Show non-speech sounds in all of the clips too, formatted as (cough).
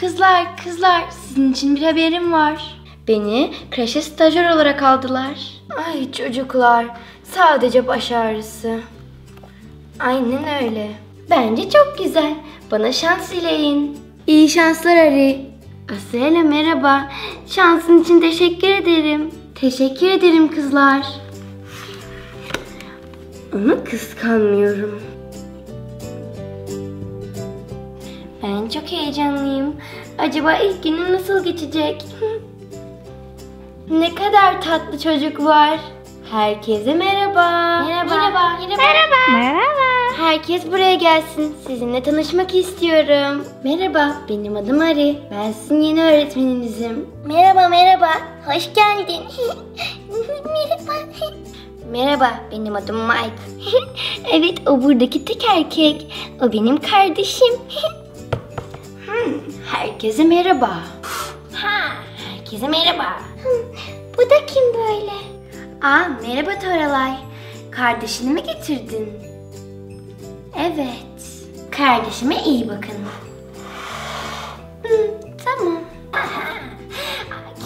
Kızlar, kızlar sizin için bir haberim var. Beni kreşe stajyer olarak aldılar. Ay çocuklar, sadece baş ağrısı. Aynen öyle. Bence çok güzel. Bana şans dileyin. İyi şanslar Ari. Asela merhaba. Şansın için teşekkür ederim. Teşekkür ederim kızlar. Onu kıskanmıyorum. Çok heyecanlıyım. Acaba ilk günüm nasıl geçecek? (laughs) ne kadar tatlı çocuk var. Herkese merhaba. Merhaba. Merhaba. Merhaba. Merhaba. Herkes buraya gelsin. Sizinle tanışmak istiyorum. Merhaba, benim adım Ari. Ben sizin yeni öğretmeninizim. Merhaba, merhaba. Hoş geldin. (laughs) merhaba. Merhaba, benim adım Mike. (laughs) evet, o buradaki tek erkek. O benim kardeşim. Herkese merhaba. Ha, herkese merhaba. Bu da kim böyle? Aa, merhaba Toralay. Kardeşini mi getirdin? Evet. Kardeşime iyi bakın. Hı, tamam.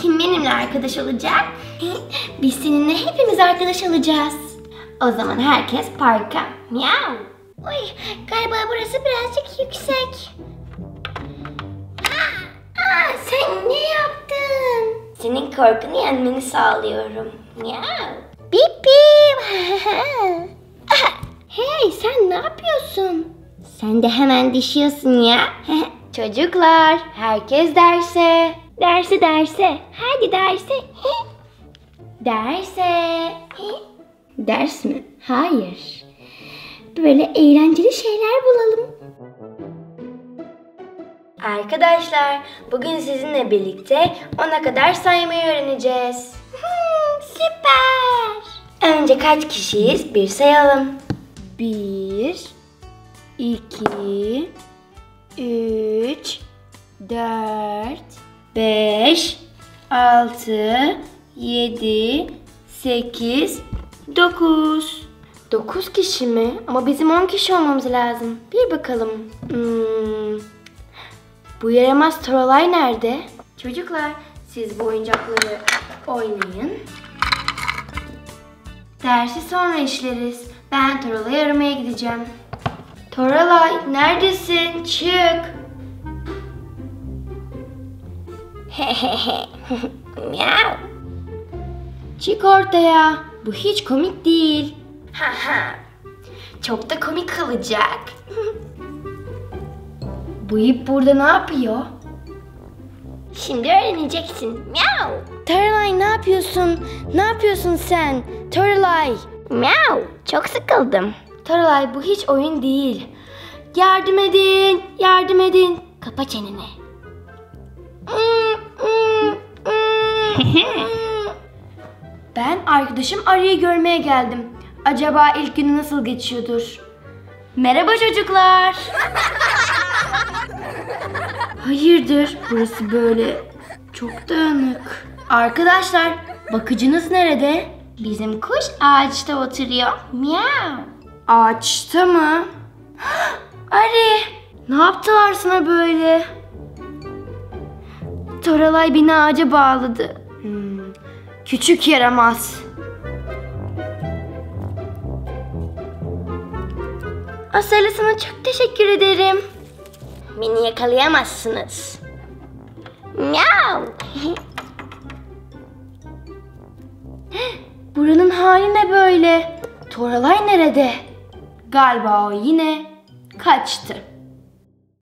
Kim benimle arkadaş olacak? (laughs) Biz seninle hepimiz arkadaş olacağız. O zaman herkes parka. Miau. Oy, galiba burası birazcık yüksek. Sen ne yaptın? Senin korkunu yenmeni sağlıyorum. Miau. Bip bip. (laughs) hey sen ne yapıyorsun? Sen de hemen düşüyorsun ya. (laughs) Çocuklar herkes derse. Derse derse. Hadi derse. (laughs) derse. Ders mi? Hayır. Böyle eğlenceli şeyler bulalım. Arkadaşlar, bugün sizinle birlikte ona kadar saymayı öğreneceğiz. süper. Önce kaç kişiyiz bir sayalım. Bir, iki, üç, dört, beş, altı, yedi, sekiz, dokuz. Dokuz kişi mi? Ama bizim on kişi olmamız lazım. Bir bakalım. Hmm. Bu yaramaz Torolay nerede? Çocuklar siz bu oyuncakları oynayın. Dersi sonra işleriz. Ben Toralay'ı aramaya gideceğim. Toralay neredesin? Çık. (laughs) Miau. Çık ortaya. Bu hiç komik değil. Ha ha. Çok da komik kalacak. (laughs) Bu ip burada ne yapıyor? Şimdi öğreneceksin. Miau. Toralay ne yapıyorsun? Ne yapıyorsun sen? Toralay. Miau. Çok sıkıldım. Toralay bu hiç oyun değil. Yardım edin. Yardım edin. Kapa çeneni. (laughs) ben arkadaşım Arı'yı görmeye geldim. Acaba ilk günü nasıl geçiyordur? Merhaba çocuklar. (laughs) Hayırdır burası böyle çok dağınık. Arkadaşlar bakıcınız nerede? Bizim kuş ağaçta oturuyor. Miau. Ağaçta mı? (gasps) Ari ne yaptılar sana böyle? Toralay beni ağaca bağladı. Hmm, küçük yaramaz. Asela sana çok teşekkür ederim. Beni yakalayamazsınız. Miau. Buranın hali ne böyle? Toralay nerede? Galiba o yine kaçtı.